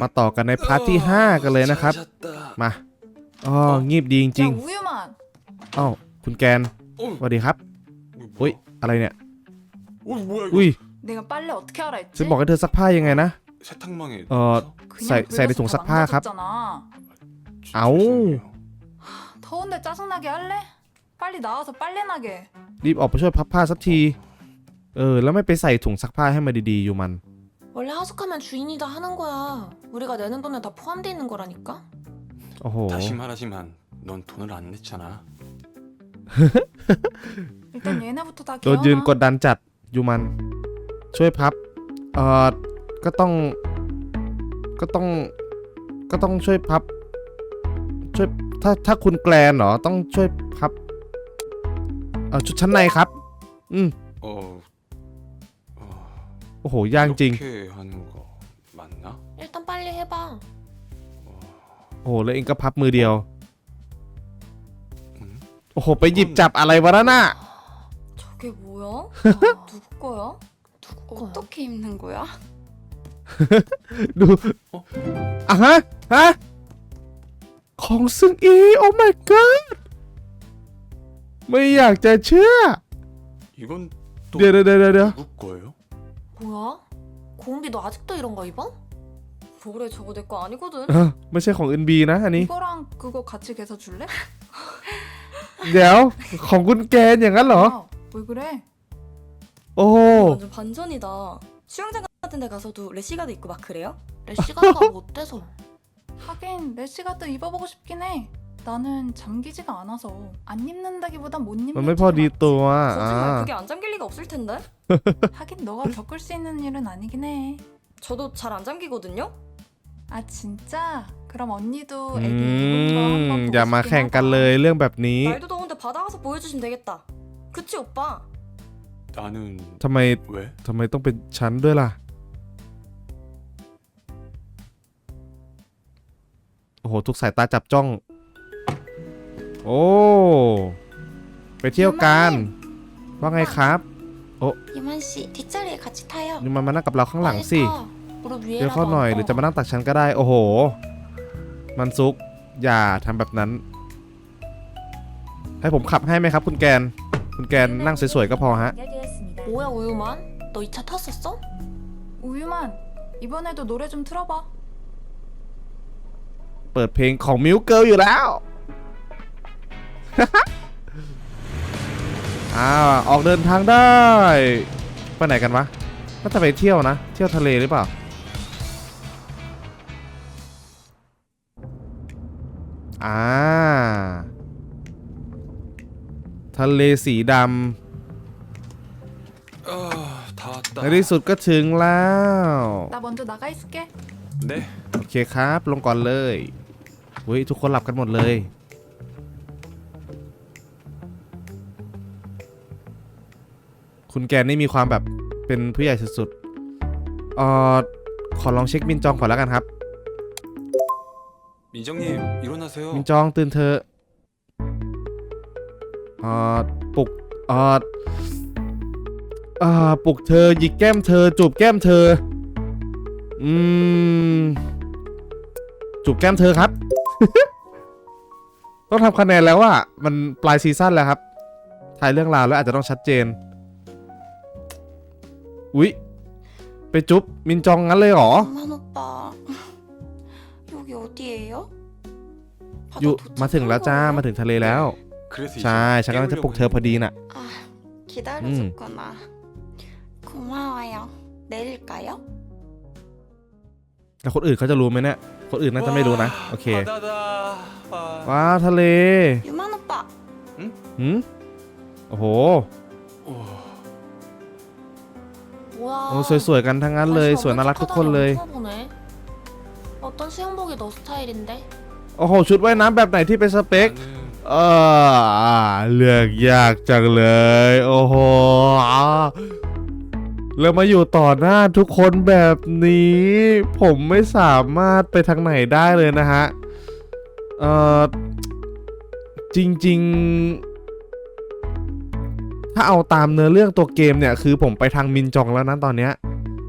มาต่อกันในพาร์ทที่ 5 กันเลยนะครับ มาอ๋องีบดีจริงอ้าวคุณแกนสวัสดีครับอุ้ยอะไรเนี่ยอุ้ยฉันบอกให้เธอซักผ้ายังไงนะเออใส่ใส่ในถุงซักผ้าครับ เอารีบออกไปช่วยพับผ้าสักที เออ แล้วไม่ไปใส่ถุงซักผ้าให้มาดีๆอยู่มัน 원래 하숙하면 주인이 다 하는 거야. 우리가 내는 돈에 다 포함돼 있는 거라니까. โอ้โห 다시 말하지만 넌 돈을 안 냈잖아. 일단 얘네부터 다 โดนยืน 개어놔. กดดันจัดอยู่มัน ช่วยพับ เออก็ต้อง ก็ต้อง ก็ต้องช่วยพับ ช่วย ถ้า ถ้าคุณแกลนเหรอ ต้องช่วยพับ เออชุดชั้นในครับ อืม 어, 어 โอ้โห ยากจริง 이렇게 하는 거 맞나? 일단 빨리 해봐. โอ้โห แล้วเองก็พับมือเดียว 응? โอ้โห ไปหยิบจับอะไรวะนั่นน่ะ 저게 뭐야? 누구 거야? 누구 거야? 어떻게 입는 거야? ดู อ่ะฮะ ฮะ ของซึ่งอี โอ้ my god ไม่อยากจะเชื่อ 이건 또 เดี๋ยวเดี๋ยวเดี๋ยวเดี๋ยว 누구 거예요? 뭐야? 고은비 너 아직도 이런 거 입어? 뭐래 저거 내 거 아니거든. เออไม่ใช่ของ NB นะอันนี้ 이거랑 그거 같이 개서 줄래? เดี๋ยว ของคุณแกนอย่างนั้นเหรอ 야, 왜 그래? โอ้โห 완전 반전이다. 수영장 같은 데 가서도 래시가드 입고 막 그래요? 래시가드가 뭐 어때서? 하긴 레시가드 입어보고 싶긴 해. 나는 잠기지가 않아서 안 입는다기보단 못 มัน 입는 ไม่พอดี 게 ตัว 거짓말 อ่า 그게 안 잠길 리가 없을 텐데. 하긴 너가 겪을 수 있는 일은 아니긴 해. 저도 잘 안 잠기거든요. 아 진짜? 그럼 언니도 อื 애기 입은 거 ม 한번 อย่า 보고 มา 싶긴 แข่งกันเลย 하다. เรื่องแบบนี้ 날도 더운데 바다 가서 보여주시면 되겠다. 그치 오빠? 나는 ทำไม 왜? ทำไมต้องเป็นฉันด้วยล่ะ โอ้โห ทุกสายตาจับจ้อง โอ้ ไปเที่ยวกัน ว่าไงครับ 유만 씨 뒷자리에 같이 타요. นี่มันมานั่งกับเราข้างหลังสิ 빨리 타. 무릎 เดี๋ยว 위에라도 เข้าหน่อย 얹어. หรือจะมานั่งตักฉันก็ได้ โอ้โห มันซุก อย่าทำแบบนั้น ให้ผมขับให้ไหมครับ คุณแกน คุณแกนนั่งสวยๆก็พอฮะ 뭐야 우유만? 너 이 차 탔었어? 우유만 이번에도 노래 좀 틀어봐. เปิดเพลงของมิวเกิลอยู่แล้ว อ้าวออกเดินทางได้ไปไหนกันวะน่าจะไปเที่ยวนะ เที่ยวทะเลหรือเปล่า อ่า ทะเลสีดำในที่สุดก็ถึงแล้วโอเคครับ ลงก่อนเลยเฮ้ยทุกคนหลับกันหมดเลย คุณแกนนี่มีความแบบเป็นผู้ใหญ่สุดๆเอ่อขอลองเช็คมินจองก่อนแล้วกันครับ 민정님 일어나세요. มินจองตื่นเธอะเอ่อปลุกเอ่อเอ่อปลุกเธอหยิกแก้มเธอ จูบแก้มเธอ อืม จูบแก้มเธอครับ ต้องทำคะแนนแล้วอะมันปลายซีซั่นแล้วครับ ถ่ายเรื่องราวแล้วอาจจะต้องชัดเจน อุ๊ย ไปจุ๊บมินจองงั้นเลยเหรอ 유만 오빠 여기 어디예요? 바다 อยู่ 도착한 มาถึงแล้วจ้า 거예요? มาถึงทะเลแล้ว 그래서 이제 ใช่ ฉันกำลังจะปลุกเธอพอดีน่ะ 아 기다려줬구나. 고마워요. 내릴까요? แต่คนอื่นเขาจะรู้ไหมเนี่ย คนอื่นน่าจะไม่รู้นะ โอเค 바다다. 아, ว้าวทะเล 유만 오빠 หืมโอ้โห 오, 뭐야? โอ้สวยๆกันทั้งนั้นเลย สวยน่ารักทุกคนเลย 엄청 보네. 어떤 수영복이 너 스타일인데? โอ้โห ชุดว่ายน้ำแบบไหนที่เป็นสเปค 나는 เออเลือกยากจังเลย โอ้โหแล้วมาอยู่ต่อหน้าทุกคนแบบนี้ ผมไม่สามารถไปทางไหนได้เลยนะฮะ เออจริงๆ ถ้าเอาตามเนื้อเรื่องตัวเกมเนี่ยคือผมไปทางมินจองแล้วนะตอนเนี้ย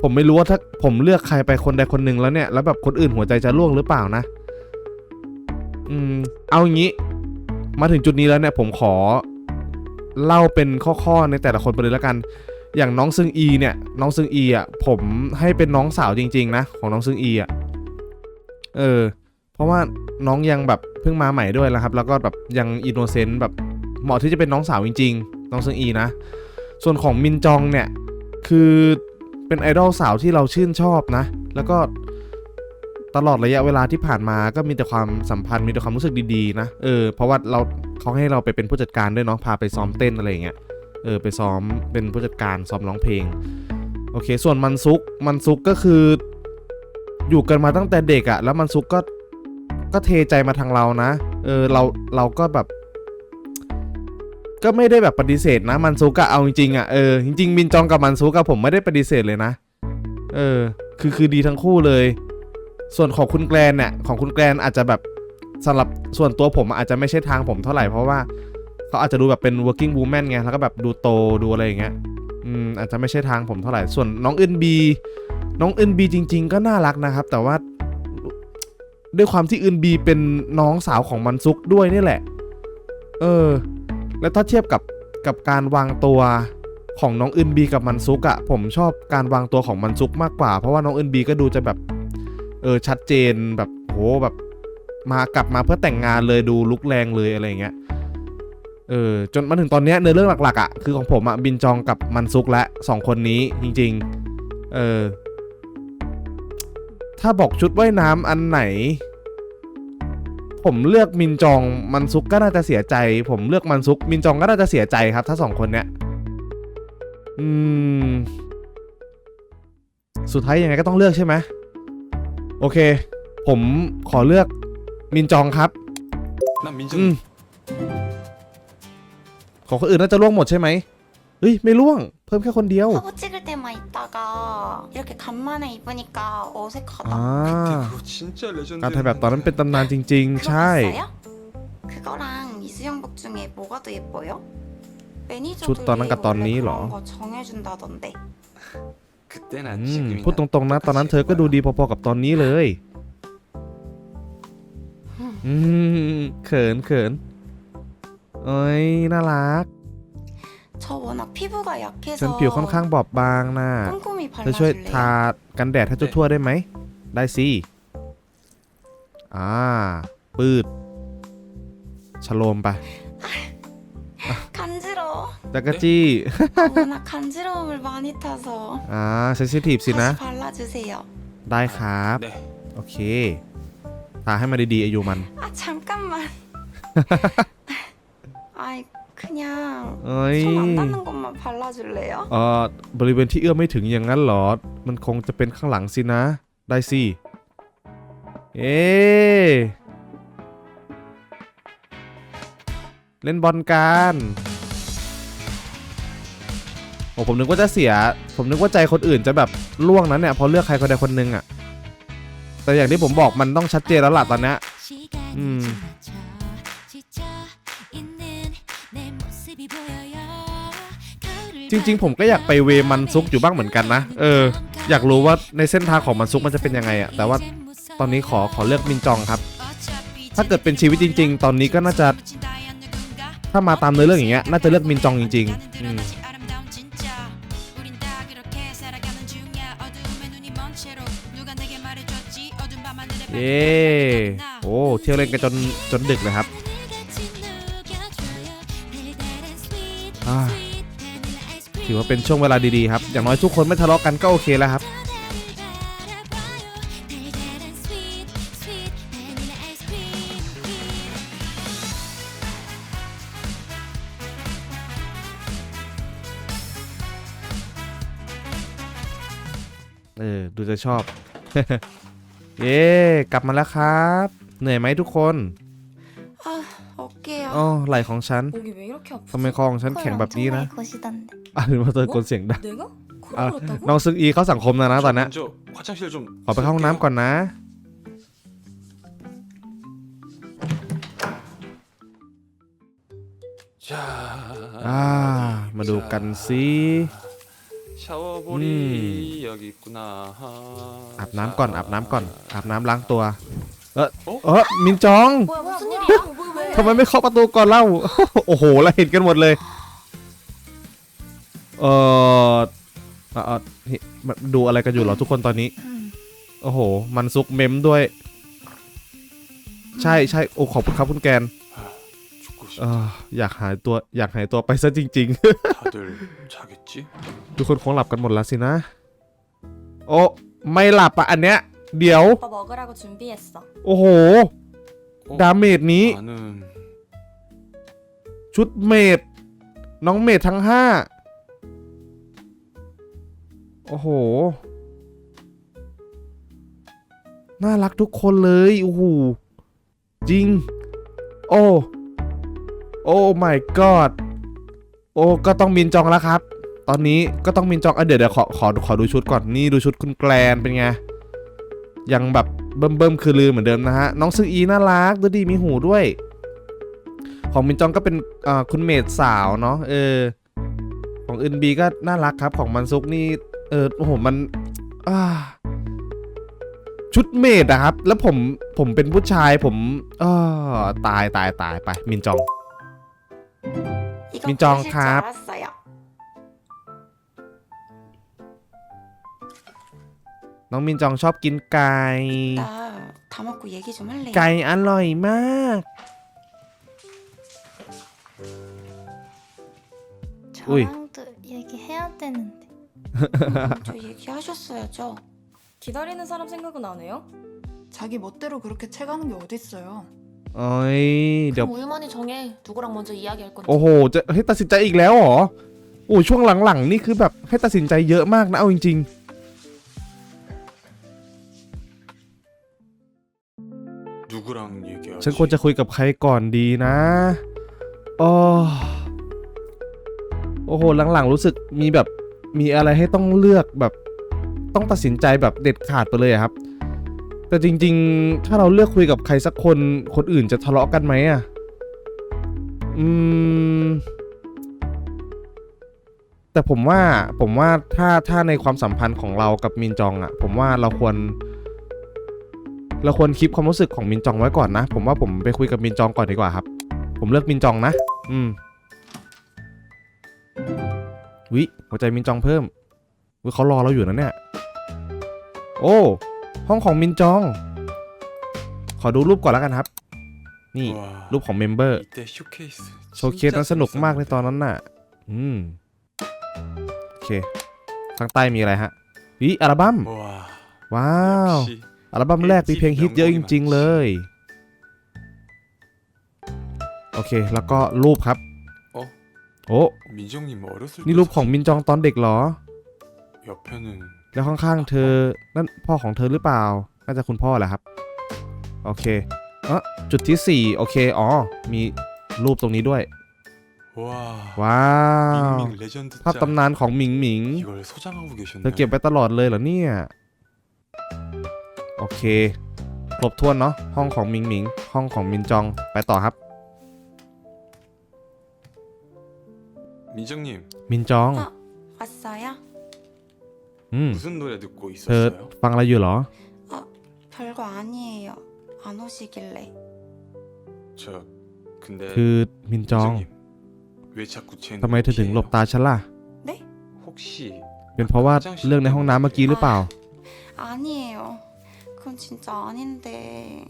ผมไม่รู้ว่าถ้าผมเลือกใครไปคนใดคนหนึ่งแล้วเนี่ยแล้วแบบคนอื่นหัวใจจะร่วงหรือเปล่านะ อืม เอาอย่างนี้ มาถึงจุดนี้แล้วเนี่ยผมขอ เล่าเป็นข้อๆในแต่ละคนไปเลยแล้วกัน อย่างน้องซึงอีเนี่ย น้องซึงอีอะผมให้เป็นน้องสาวจริง ๆ นะของน้องซึงอีอะเออ เพราะว่าน้องยังแบบเพิ่งมาใหม่ด้วยนะครับ แล้วก็แบบยังอินโนเซนต์แบบเหมาะที่จะเป็นน้องสาวจริง ๆ น้องซึงอีนะ ส่วนของมินจองเนี่ย คือเป็นไอดอลสาวที่เราชื่นชอบนะ แล้วก็ตลอดระยะเวลาที่ผ่านมาก็มีแต่ความสัมพันธ์มีแต่ความรู้สึกดีๆนะเออเพราะว่าเราเขาให้เราไปเป็นผู้จัดการด้วยเนาะพาไปซ้อมเต้นอะไรอย่างเงี้ยเออไปซ้อมเป็นผู้จัดการซ้อมร้องเพลงโอเค ส่วนมันซุกมันซุกก็คือ อยู่กันมาตั้งแต่เด็กอะแล้วมันซุกก็ก็เทใจมาทางเรานะ เออเราเราก็แบบ ก็ไม่ได้แบบปฏิเสธนะมันซุกะเอาจริงๆอะเออจริงๆมินจองกับมันซุกะผมไม่ได้ปฏิเสธเลยนะ เออ คือคือดีทั้งคู่เลย ส่วนของคุณแกรนเนี่ยของคุณแกรนอาจจะแบบสำหรับส่วนตัวผมอาจจะไม่ใช่ทางผมเท่าไหร่เพราะว่าเขาอาจจะดูแบบเป็น working woman ไงแล้วก็แบบดูโตดูอะไรอย่างเงี้ยอืมอาจจะไม่ใช่ทางผมเท่าไหร่ส่วนน้องอึนบีน้องอึนบีจริง ๆ ก็น่ารักนะครับ แต่ว่าด้วยความที่อึนบีเป็นน้องสาวของมันซุกด้วยนี่แหละ เออ แล้วถ้าเทียบกับกับการวางตัวของน้องอึนบีกับมันซุกอะผมชอบการวางตัวของมันซุกมากกว่า เพราะว่าน้องอึนบีก็ดูจะแบบเออชัดเจนแบบโหแบบมากลับมาเพื่อแต่งงานเลยดูลุกแรงเลยอะไรเงี้ยเออจนมาถึงตอนนี้เนื้อเรื่องหลักๆอะ่ะคือของผมอะ่ะบินจองกับมันซุกและสองคนนี้จริงๆเออถ้าบอกชุดว่ายน้ำอันไหน ผมเลือกมินจองมันซุกก็น่าจะเสียใจ ผมเลือกมันซุก มินจองก็น่าจะเสียใจครับ ถ้าสองคนเนี้ยอืม สุดท้ายยังไงก็ต้องเลือกใช่ไหมโอเค ผมขอเลือกมินจองครับ 난 อืม 민정 ของคนอื่นน่าจะล่วงหมดใช่ไหมเฮ้ย ไม่ล่วง เพิ่มแค่คนเดียว 화보 찍을 때만 있다가 이렇게 간만에 입으니까 어색하다. อ่า 그거 진짜 레전드 การถ่ายแบบตอนนั้นเป็นตำนานจริง ๆ ใช่ 그거 봤어요? 그거랑 이수영복 중에 뭐가 더 예뻐요? 매니저들이 저 떠난 것 원래 떠니러. 그런 거 정해준다던데. 그땐 อื 안 ม 지금이나 พูดตรงๆนะ ตอนนั้นเธอก็ดูดีพอๆกับตอนนี้เลย อืมเขินเขินเอ้ย น่ารัก 저 워낙 피부가 ฉัน 약해서 ผิวค่อนข้างบอบบางนะ 꼼꼼히 เธอช่วยทา 발라줄래요? กันแดดให้ทั่วๆได้ไหม ได้สิ อ่า ปืดชโลมไป 간지러워. จักรจี้ 아, 워낙 간지러움을 많이 타서 อ่าเซนซิทีฟสินะ 다시 발라주세요. ได้ครับ 네 โอเค ทาให้มันดีๆอายุมัน 아 잠깐만. 아이 그냥 เอ้ย 손 안 닿는 것만 발라줄래요? เอ่อบริเวณที่เอื้อมไม่ถึงอย่างนั้นเหรอ มันคงจะเป็นข้างหลังสินะ ได้สิ เอ๊ะเล่นบอลกันโอ้ผมนึกว่าจะเสีย ผมนึกว่าใจคนอื่นจะแบบล่วงนั้นเนี่ยพอเลือกใครคนใดคนหนึ่งอะแต่อย่างที่ผมบอกมันต้องชัดเจนแล้วล่ะตอนเนี้ย 음. จริง ๆ ผมก็อยากไปเวมันซุกอยู่บ้างเหมือนกันนะ เออ อยากรู้ว่าในเส้นทางของมันซุกมันจะเป็นยังไงอะแต่ว่าตอนนี้ขอขอเลือกมินจองครับ ถ้าเกิดเป็นชีวิตจริง ๆ ตอนนี้ก็น่าจะ ถ้ามาตามเนื้อเรื่องอย่างเงี้ยน่าจะเลือกมินจองจริงๆอืมเย้โอ้เที่ยวเล่นกันจนจนดึกเลยครับ ถือว่าเป็นช่วงเวลาดีๆครับ อย่างน้อยทุกคนไม่ทะเลาะกันก็โอเคแล้วครับ เออ ดูจะชอบ เย้ กลับมาแล้วครับ เหนื่อยไหมทุกคน 어깨야. อ๋อไหล่ของฉัน 목이 왜 이렇게 아프지? ทำไมคอของฉันแข็งแบบนี้นะ 것이던데. อ่านมาเตอร์กลเสียงดัง 내가? 아, 그걸 그렇다고? น้องซึงอีเข้าสังคมนะนะตอนเนี้ย 먼저 화장실 좀 ขอไปเข้าห้องน้ำก่อนนะ 자 อ่า มาดูกันสิ 샤워볼이 여기 있구나. อาบน้ำก่อนอาบน้ำก่อนอาบน้ำล้างตัว เออ 어? เออมินจอง 뭐야 무슨 일이야? 왜? ทำไมไม่เคาะประตูก่อนเล่า โอ้โหแล้วเห็นกันหมดเลย เออเอ่อเอ่อเฮ้ยมันดูอะไรกันอยู่เหรอทุกคนตอนนี้ โอ้โห มันซุกเมมด้วย ใช่ใช่โอ้ขอบคุณครับคุณแกน 죽고 เอ 싶다. ออยากหายตัวอยากหายตัวไปซะจริง 다들 자겠지? ๆ ทุกคนคงหลับกันหมดแล้วสินะ โอ้ไม่หลับอ่ะอันเนี้ย เดี๋ยว 오빠 먹으라고 준비했어. โอ้โห 어, ดาเมจนี้ 나는 ชุดเมดน้องเมดทั้งห้า โอ้โห น่ารักทุกคนเลย โอ้โห จริง โอ้ โอ้ my god โอ้ ก็ต้องมินจองแล้วครับ ตอนนี้ก็ต้องมินจองอ่ะเดี๋ยวเดี๋ยวขอขอขอดูชุดก่อน นี่ดูชุดคุณแกลนเป็นไง ยังแบบเบิ่มๆคือลือเหมือนเดิมนะฮะ น้องซึอีน่ารักดูดีมีหูด้วย ของมินจองก็เป็นคุณเมดสาวเนาะเออ ของอึนบีก็น่ารักครับ ของมันซุกนี่เออโอ้โหมันชุดเมดนะครับ แล้วผมผมเป็นผู้ชายผมออตายตายตายไป มินจอง มินจองครับ น้องมินจองชอบกินไก่ 나 다 먹고 얘기 좀 할래요. ไก่อร่อยมาก 우이. 저랑도 얘기해야 되는데. 저 얘기하셨어야죠. 기다리는 사람 생각은 안 해요? 자기 멋대로 그렇게 채가는 게 어딨어요. เอ้ยเดี๋ยว 그럼 우유만이 정해. 누구랑 먼저 이야기할 건지. โอ้โห จะให้ตัดสินใจอีกแล้วเหรอ โอ้ช่วงหลังๆ นี่คือแบบให้ตัดสินใจเยอะมากนะ เอาจริง ฉันควรจะคุยกับใครก่อนดีนะโอ้โอ้โห หลังๆ รู้สึกมีแบบมีอะไรให้ต้องเลือกแบบต้องตัดสินใจแบบเด็ดขาดไปเลยอะครับ แต่จริงๆ ถ้าเราเลือกคุยกับใครสักคนคนอื่นจะทะเลาะกันไหมอะอืม แต่ผมว่าผมว่าถ้าถ้าในความสัมพันธ์ของเรากับมินจองอะผมว่าเราควร เราควรคลิปความรู้สึกของมินจองไว้ก่อนนะ ผมว่าผมไปคุยกับมินจองก่อนดีกว่าครับ ผมเลือกมินจองนะ อืมวิหัวใจมินจองเพิ่มวิเขารอเราอยู่นะเนี่ย โอ้ ห้องของมินจอง ขอดูรูปก่อนแล้วกันครับ นี่รูปของเมมเบอร์โชว์เคสนั้นสนุกมากในตอนนั้นน่ะ อืม โอเค ข้างใต้มีอะไรฮะวิอัลบั้มว้าว อัลบั้มแรกมีเพลงฮิตเยอะจริง ๆ เลย โอเค แล้วก็รูปครับ โอ้ นี่รูปของมินจองตอนเด็กเหรอ แล้วข้างๆเธอ นั่นพ่อของเธอหรือเปล่า น่าจะคุณพ่อแหละครับ โอเคอะจุดที่สี่โอเค อ๋อ มีรูปตรงนี้ด้วย ว้าวภาพตำนานของหมิงหมิงเธอเก็บไปตลอดเลยเหรอเนี่ย โอเค ครบถ้วนเนาะ ห้องของหมิงหมิง ห้องของมินจอง ไปต่อครับ 민정님 มินจอง 아. 왔어요? อืม 무슨 노래 듣고 เธอ 있었어요? ฟังอะไรอยู่เหรอ 별거 아니에요. 안 오시길래. 저 근데 คือมินจอง 민정님 왜 자꾸 제 ทำไมเธอถึงหลบตาฉันล่ะ 네? 혹시 เป็นเพราะว่าเรื่องในห้องน้ำเมื่อกี้หรือเปล่า 아니에요. 그건 진짜 아닌데.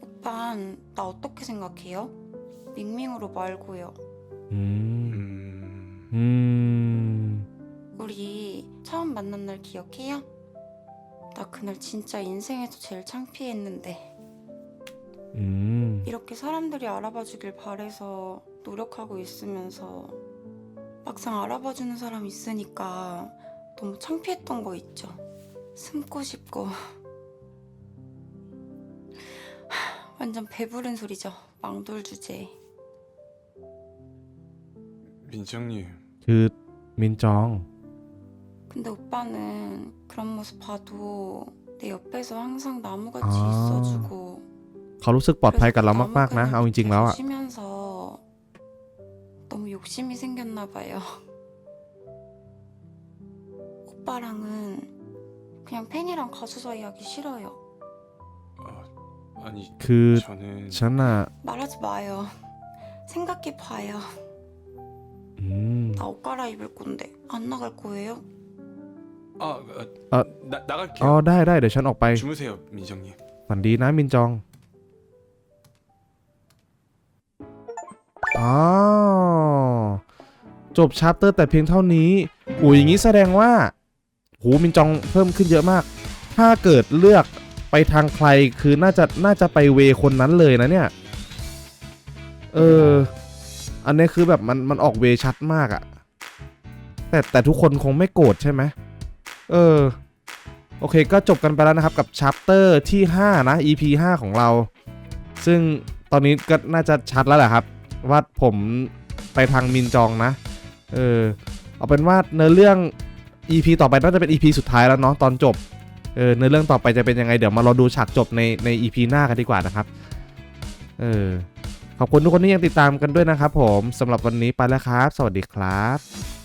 오빠, 나 어떻게 생각해요? 밍밍으로 말고요. 음. 음. 우리 처음 만난 날 기억해요? 나 그날 진짜 인생에서 제일 창피했는데 음. 이렇게 사람들이 알아봐 주길 바래서 노력하고 있으면서 막상 알아봐 주는 사람 있으니까 너무 창피했던 거 있죠. 숨고 싶고 완전 배부른 소리죠. 망돌 주제. 민정님 คือมินจอง 근데 오빠는 그런 모습 봐도 내 옆에서 항상 나무같이 아. 있어주고 เขารู้สึกปลอดภัยกับเรามากๆนะ เอาจริงๆแล้วอะ 쉬면서 너무 욕심이 생겼나 봐요. 오빠랑은 그냥 팬이랑 가수 사이 하기 싫어요. 아, 아니 คือ 저는 ฉันอะ 말하지 마요. 생각해 봐요. อืม 나 옷 갈아입을 건데 안 나갈 거예요? 아, 아, 아. 나 อ๋อ 나갈게요. ได้ได้เดี๋ยวฉันออกไป 주무세요, 민정님. ฝันดีนะมินจอง อ๋อ จบชาร์เตอร์แต่เพียงเท่านี้โอ้ยอย่างนี้แสดงว่าโ หมินจองเพิ่มขึ้นเยอะมาก ถ้าเกิดเลือกไปทางใครคือน่าจะน่าจะไปเวคนนั้นเลยนะเนี่ย เออ อันนี้คือแบบมันมันออกเวชัดมากอะแต่แต่ทุกคนคงไม่โกรธใช่ไหมเออ โอเคก็จบกันไปแล้วนะครับกับชัปเตอร์ที่ 5 นะ EP 5 ของเรา ซึ่งตอนนี้ก็น่าจะชัดแล้วแหละครับ ว่าผมไปทางมินจองนะ เออ เอาเป็นว่าเนื้อเรื่อง EP ต่อไปน่าจะเป็น EP สุดท้ายแล้วเนาะตอนจบเออในเรื่องต่อไปจะเป็นยังไงเดี๋ยวมารอดูฉากจบในใน EP หน้ากันดีกว่านะครับเออขอบคุณทุกคนที่ยังติดตามกันด้วยนะครับผมสำหรับวันนี้ไปแล้วครับ สวัสดีครับ